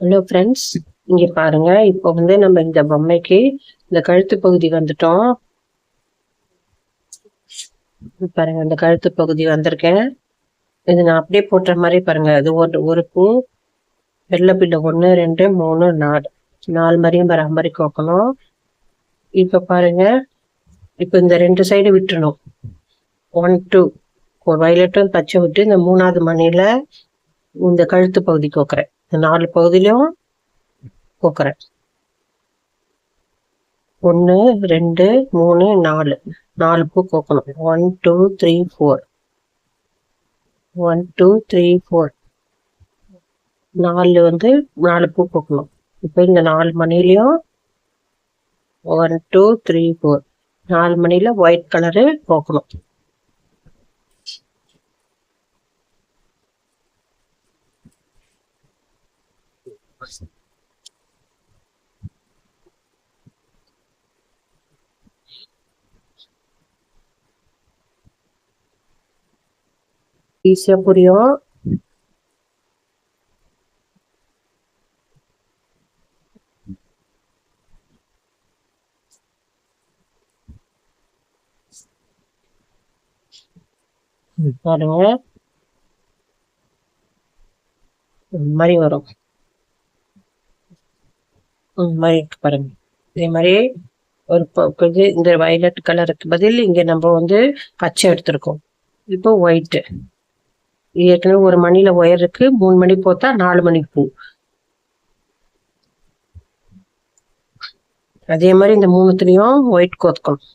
Hello friends இங்க பாருங்க. இப்போ வந்து நம்ம இந்த பொம்மைக்கு இந்த கழுத்து பகுதி வந்துட்டோம். பாருங்க இந்த கழுத்து பகுதி வந்திருக்கேன். இது நான் அப்படியே போட்டுற மாதிரி பாருங்க. அது ஒரு ஒரு பூ வெள்ளை பிள்ளை ஒன்று ரெண்டு மூணு நாலு. நாலு மாதிரியும் வர மாதிரி கோக்கணும். இப்போ பாருங்க. இப்போ இந்த ரெண்டு சைடு விட்டுணும் ஒன் டூ ஒரு வயலட்டும் பச்சை விட்டு இந்த மூணாவது மணியில் இந்த கழுத்து பகுதி கோக்குறேன். நாலு பகுதியிலும் கோக்குறேன் ஒன்று ரெண்டு மூணு நாலு. நாலு பூ கோக்கணும். One two three four one two three four நாலு வந்து நாலு பூ கோக்கணும். இப்போ இந்த நாலு மணிலையும் ஒன் டூ த்ரீ ஃபோர் நாலு மணியில் ஒயிட் கலரு கோக்கணும். ஈஸியாக புரியும். பாருங்க. இந்த மாதிரி வரும். இந்த பாருங்க. இதே மாதிரி ஒரு இது இந்த வயலட் கலருக்கு பதில் இங்கே நம்ம வந்து பச்சை எடுத்திருக்கோம். இப்போ ஒயிட் ஏற்கனவே ஒரு மணியில் ஒயர் இருக்கு. மூணு மணி போத்தா நாலு மணிக்கு பூ. அதே மாதிரி இந்த மூணுத்துலேயும் ஒயிட் கோத்துக்கணும்.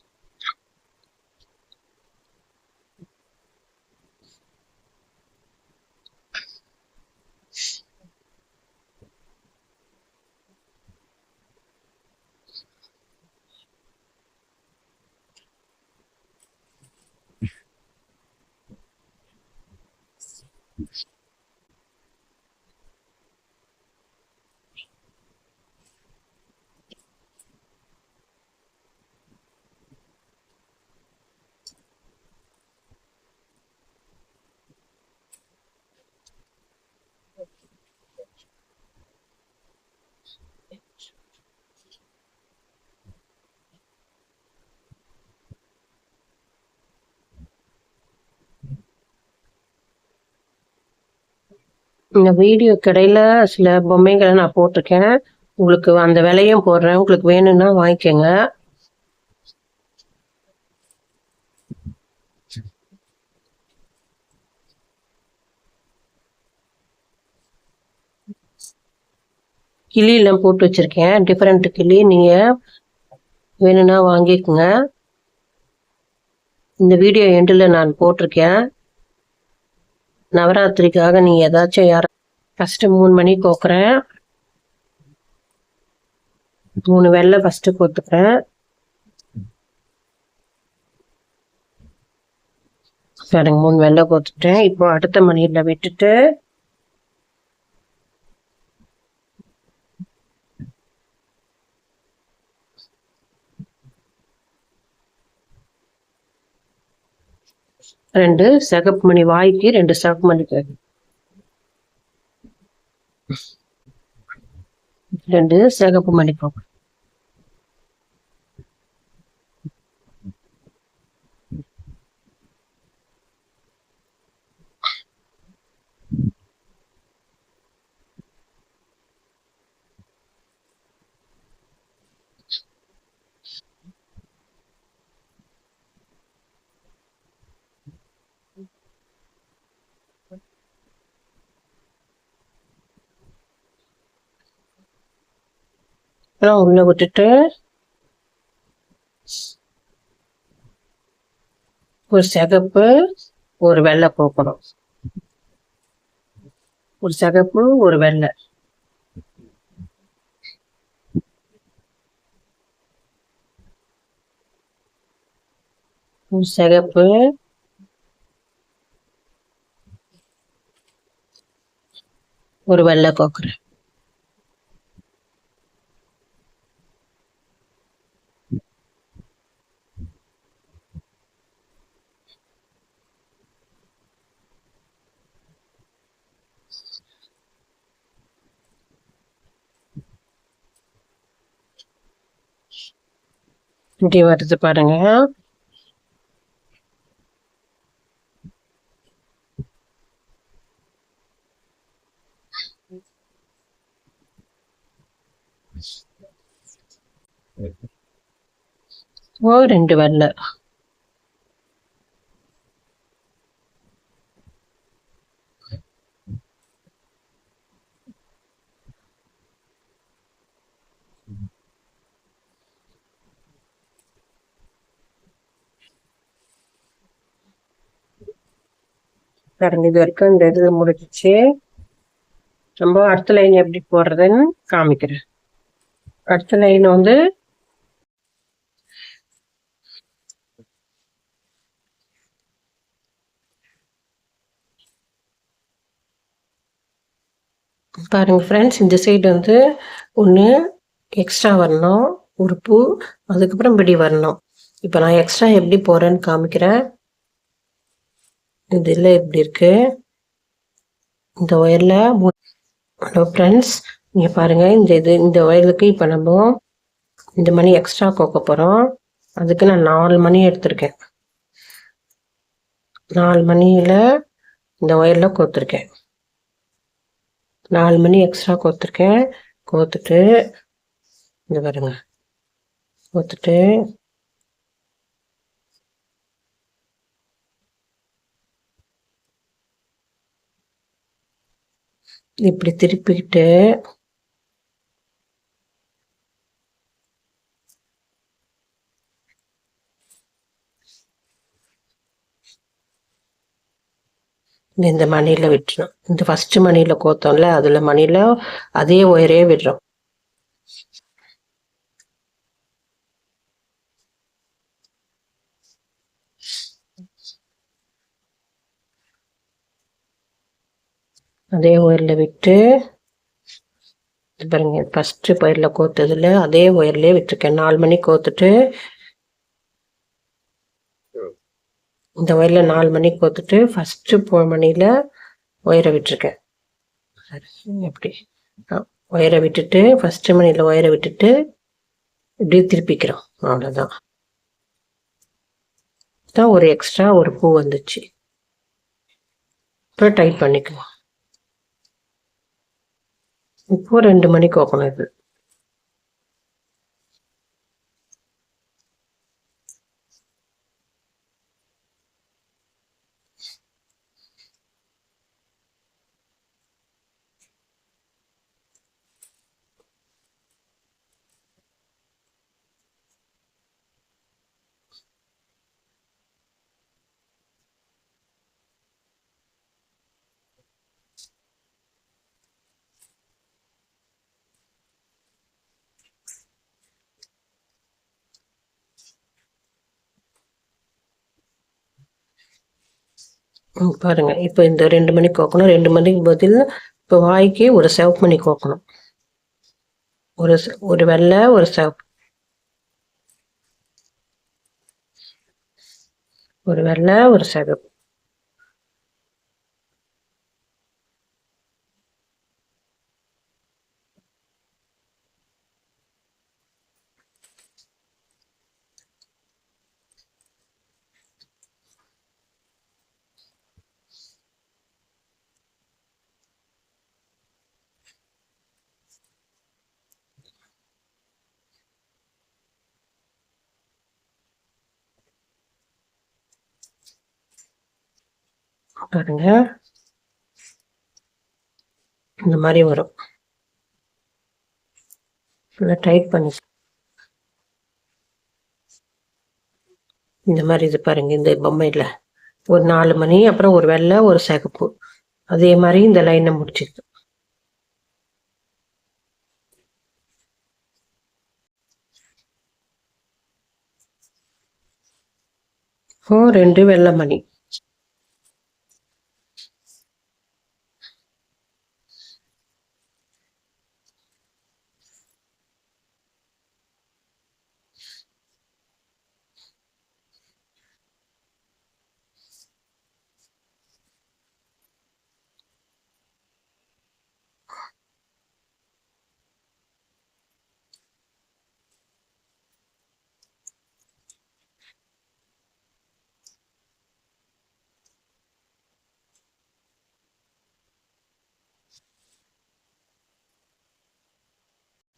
இந்த வீடியோ கடையில சில பொம்மைகளை நான் போட்டிருக்கேன். உங்களுக்கு அந்த விலையும் போடுறேன். உங்களுக்கு வேணும்னா வாங்கிக்கோங்க. கிளி எல்லாம் போட்டு வச்சிருக்கேன். டிஃப்ரெண்ட் கிளி நீங்க வேணும்னா வாங்கிக்கோங்க. இந்த வீடியோ எண்டில் நான் போட்டிருக்கேன். நவராத்திரிக்காக நீ ஏதாச்சும் யார ஃபர்ஸ்ட் மூணு மணி கோக்குறேன். மூணு வெள்ளை ஃபர்ஸ்ட் கோத்துக்கிறேன். சரிங்க மூணு வெள்ளை கோத்துட்டேன். இப்போ அடுத்த மணியில் விட்டுட்டு ரெண்டு சிகப்பு மணி வாய்க்கு ரெண்டு சிகப்பு மணி கேக்கு. ரெண்டு சிகப்பு மணி போகும் அப்புறம் உள்ளே விட்டுட்டு ஒரு சிகப்பு ஒரு வெள்ளை கொடுக்கணும் ஒரு சிகப்பு ஒரு வெள்ளை. ஒரு சிகப்பு ஒரு வெள்ளை கோக்குறேன் இப்படி வருது பாருங்க. ஓ ரெண்டு வரல. பாருங்க இது வரைக்கும் இந்த இது முடிச்சிச்சு நம்ம அடுத்த லைன் எப்படி போடுறதுன்னு காமிக்கிறேன். அடுத்த லைன் வந்து பாருங்க ஃப்ரெண்ட்ஸ் இந்த சைடு வந்து ஒன்று எக்ஸ்ட்ரா வரணும் ஒரு பூ அதுக்கப்புறம் இப்படி வரணும். இப்போ நான் எக்ஸ்ட்ரா எப்படி போகிறேன்னு காமிக்கிறேன். இதில் எப்படி இருக்குது இந்த ஒயரில் ஹலோ ஃப்ரெண்ட்ஸ் நீங்கள் பாருங்கள் இந்த இது இந்த ஒயருக்கு இப்போ நம்ம இந்த மணி எக்ஸ்ட்ரா கோக்க போகிறோம் அதுக்கு நான் நாலு மணி எடுத்திருக்கேன். நாலு மணியில் இந்த ஒயரில் கோத்துருக்கேன். நாலு மணி எக்ஸ்ட்ரா கோத்துருக்கேன். கோத்துட்டு இந்த பாருங்க. கோத்துட்டு இப்படி திருப்பிக்கிட்டு இந்த மணியில் விட்டுரும் இந்த ஃபஸ்ட்டு மணியில் கோத்தோம்ல அதில் மணியில் அதே ஒயரே விடுறோம். அதே ஒயரில் விட்டு பாருங்க ஃபஸ்ட்டு பயிரில் கோத்ததில் அதே ஒயர்லேயே விட்டுருக்கேன். நாலு மணி கோத்துட்டு இந்த ஒயரில் நாலு மணிக்கு கோத்துட்டு ஃபஸ்ட்டு போ மணியில் ஒயரை விட்டுருக்கேன். எப்படி ஒயரை விட்டுட்டு ஃபஸ்ட்டு மணியில் ஒயரை விட்டுட்டு இப்படி திருப்பிக்கிறோம். அவ்வளோதான் தான் ஒரு எக்ஸ்ட்ரா ஒரு பூ வந்துச்சு. இப்போ டைட் பண்ணிக்குவோம். இப்போ ரெண்டு மணிக்கு ஓப்பன் ஆகுது பாருங்க. இப்போ இந்த ரெண்டு மணிக்கு கோக்கணும். ரெண்டு மணிக்கு பதில் இப்போ வாய்க்கு ஒரு செவப்பு மணி கோக்கணும். ஒரு ஒரு வெள்ளை ஒரு செவப்பு. ஒரு வெள்ளை ஒரு செவப்பு. பாருங்க. இந்த மாதிரி வரும். டைட் பண்ணி இந்த மாதிரி இது பாருங்க இந்த பொம்மையில் ஒரு நாலு மணி அப்புறம் ஒரு வெள்ளை ஒரு சிகப்பு. அதே மாதிரி இந்த லைனை முடிச்சிருக்கு ரெண்டு வெள்ளை மணி.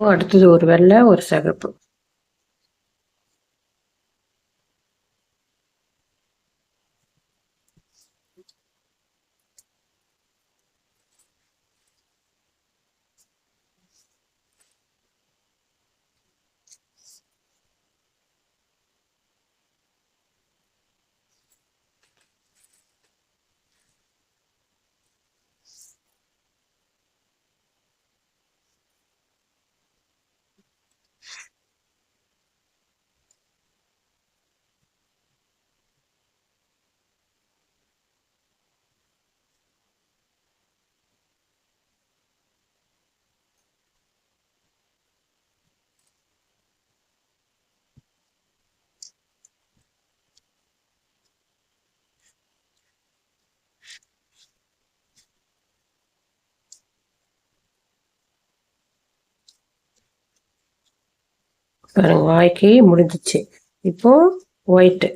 அடுத்தது ஒரு வெள்ளை ஒரு சிகப்பு. பாருங்க வாய்க்கு முடிஞ்சிச்சு. இப்போ ஒயிட்டு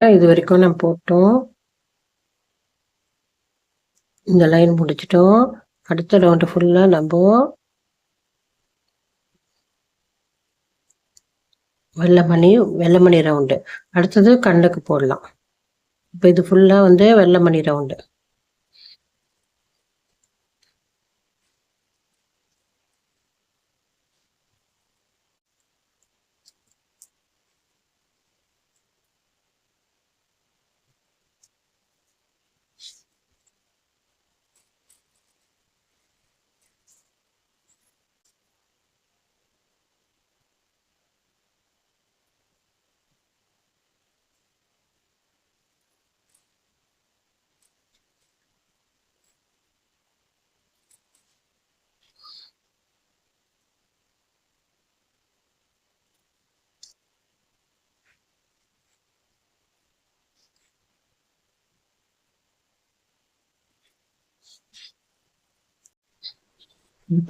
இது வரைக்கும் நம்ம போட்டோம். இந்த லைன் முடிச்சிட்டோம். அடுத்த ரவுண்டு ஃபுல்லாக நம்ம வெள்ளமணி வெள்ளமணி ரவுண்டு அடுத்தது கண்ணுக்கு போடலாம். இப்போ இது ஃபுல்லாக வந்து வெள்ளமணி ரவுண்டு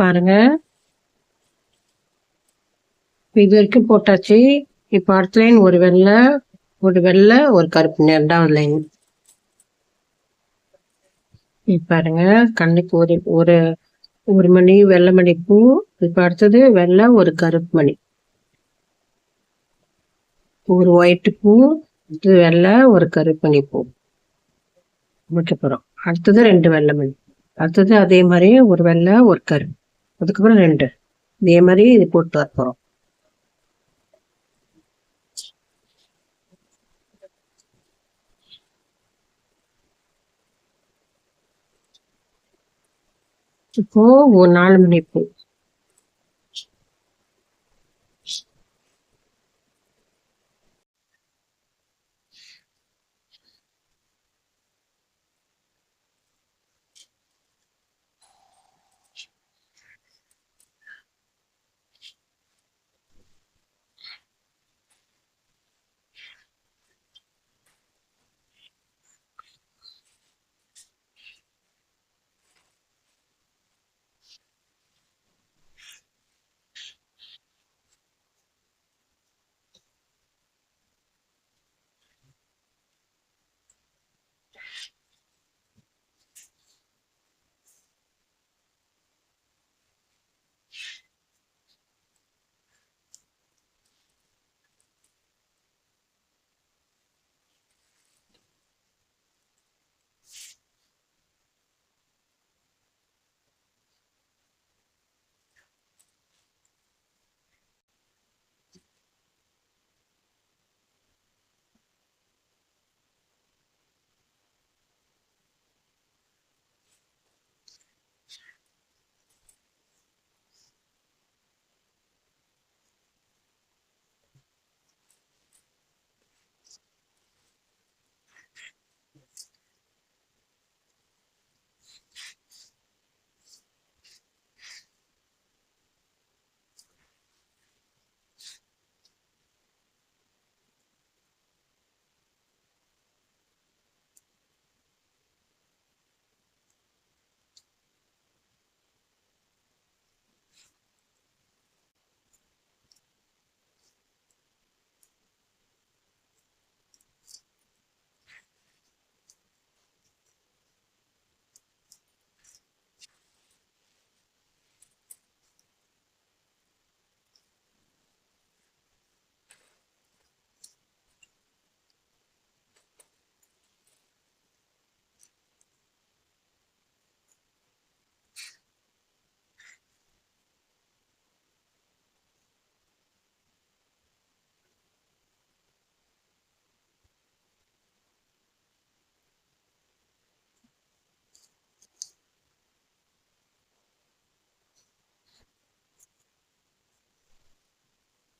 பாருங்க. இது வரைக்கும் போட்டாச்சு. இப்போ அடுத்த லைன் ஒரு வெள்ளை ஒரு வெள்ளை ஒரு கருப்பு. ரெண்டாவது லைன் பாருங்க. கண்ணுக்கு ஒரு ஒரு ஒரு மணி வெள்ளை மணி பூ. இப்போ அடுத்தது வெள்ளை ஒரு கருப்பு மணி. ஒரு ஒயிட் பூ இது வெள்ளை ஒரு கருப்பு மணி பூ. முடிக்க போகிறோம் அடுத்தது ரெண்டு வெள்ளை மணி. அடுத்தது அதே மாதிரி ஒரு வெள்ளை ஒரு கரு அதுக்கப்புறம் ரெண்டு. இதே மாதிரி இது போட்டு வர போகிறோம் இப்போ ஒரு நாலு மணி பூ.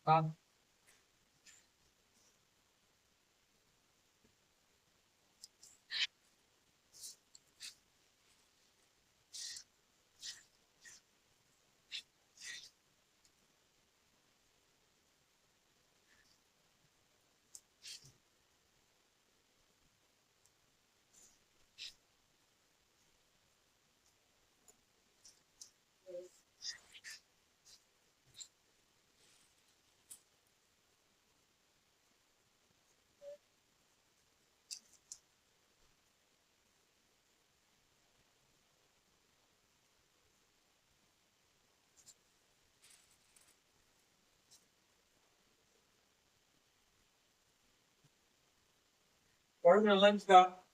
Bob? Partner lens dot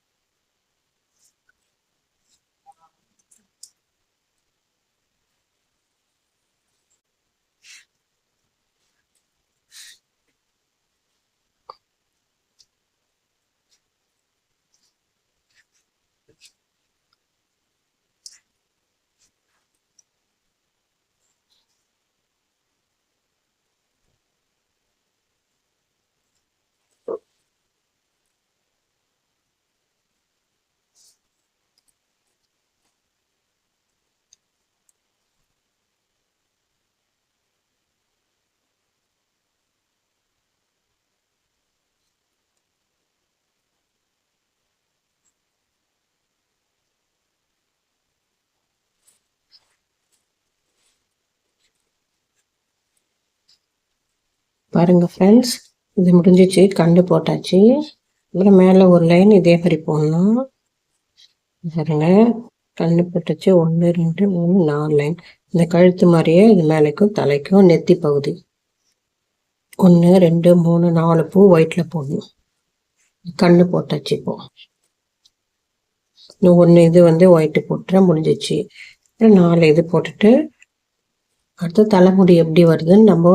பாருங்கள் ஃப்ரெண்ட்ஸ் இது முடிஞ்சிச்சு கண்டு போட்டாச்சு. அப்புறம் மேலே ஒரு லைன் இதே மாதிரி போடணும். பாருங்க கண்ணு போட்டுச்சு. ஒன்று ரெண்டு மூணு நாலு லைன் இந்த கழுத்து மாதிரியே இது மேலேக்கும் தலைக்கும் நெத்தி பகுதி. ஒன்று ரெண்டு மூணு நாலு பூ ஒயிட்டில் போடணும். கண்ணு போட்டாச்சு இப்போ. இன்னும் ஒன்று இது வந்து ஒயிட்டு போட்டுற முடிஞ்சிச்சு. அப்புறம் நாலு இது போட்டுட்டு அடுத்து தலைமுடி எப்படி வருதுன்னு நம்ம